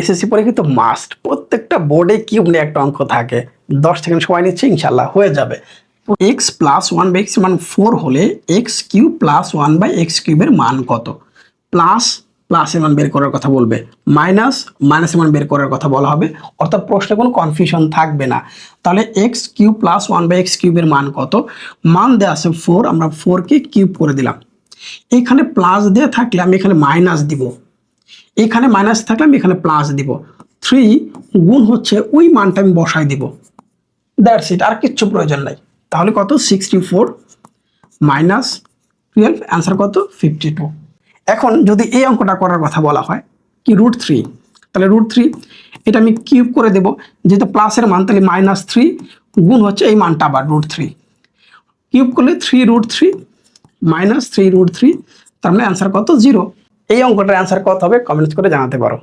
SSC পরীক্ষা তো must প্রত্যেকটা বোর্ডে কিউব নিয়ে একটা অঙ্ক থাকে। দশ সেকেন্ড সময় নিচ্ছে ইনশাল্লাহ হয়ে যাবে। X plus one by x মান ফোর হলে x cube plus one by x কিউবের মান কত? প্লাস প্লাসের মান বের করার কথা বলবে। মাইনাস মাইনাসের মান বের করার কথা বলা হবে। অর্থাৎ প্রশ্নে কোনো কনফিউশন থাকবে না। তাহলে x cube plus one by x কিউবের মান কত? মান দেওয়া আছে ফোর আমরা ফোরকে কিউব করে দিলাম। এখানে প্লাস দিয়ে থাকলে আমি এখানে মাইনাস দিব। এখানে মাইনাস থাকলে আমি এখানে প্লাস দিব। থ্রি গুণ হচ্ছে ওই মানটা আমি বসাই দিব। দ্যাটস ইট আর কিচ্ছু প্রয়োজন নাই। তাহলে কত? Sixty four minus twelve answer কত? ফিফটি টু এখন যদি এই অঙ্কটা করার কথা বলা হয়, কি রুট থ্রি তাহলে রুট থ্রি এটা আমি কিউব করে দেব। যেহেতু প্লাসের মান, তাহলে মাইনাস থ্রি গুণ হচ্ছে এই মানটা আবার রুট থ্রি কিউব করলে three root three minus three root three তার মানে অ্যান্সার কত? জিরো এই অঙ্কটার অ্যান্সার কত হবে? কমেন্টস করে জানাতে পারো।